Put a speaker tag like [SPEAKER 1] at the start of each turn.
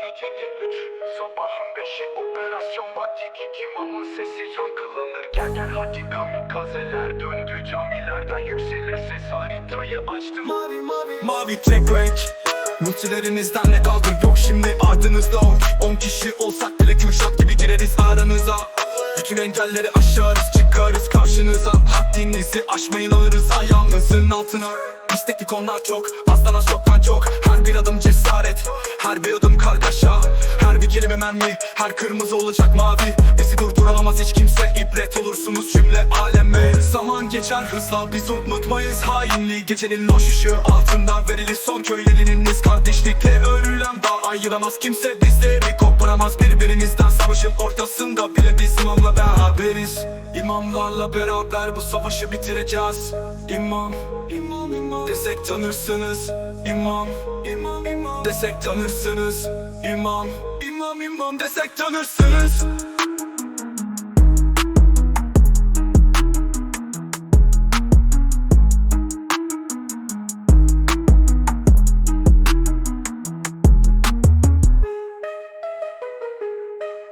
[SPEAKER 1] Gecenin üç, sabahın beşi. Operasyon vakti git imamın sesi yankılanır Gel gel hadi kamikazeler döndü camilerden yükselir ses haritayı açtım. Mavi mavi.
[SPEAKER 2] Mavi tek renk. Multilerinizden ne kaldı yok şimdi ardınızda on On kişi olsak bile Kürşat gibi gireriz aranıza. Bütün engelleri aşarız çıkarız karşınıza. Haddinizi aşmayın alırız ayağınızın altına. İstekli konular çok azdan az çoktan çok. Her bir adım cesaret Her bir adım Bir kelime mermi Her kırmızı olacak mavi. Bizi durduramaz hiç kimse ibret olursunuz cümle aleme. Zaman geçer hızla biz unutmayız hainliği. Gecenin loş ışığı altında verilir son köyleriniz Kardeşlikle ölülen daha ayıramaz kimse bizleri. Koparamaz Birbirinizden savaşın ortasında bile biz imamla beraberiz. İmamlarla beraber bu savaşı bitireceğiz. İmam, imam, imam. Desek tanırsınız. İmam, imam, imam. Desek tanırsınız. İmam, imam desek tanırsınız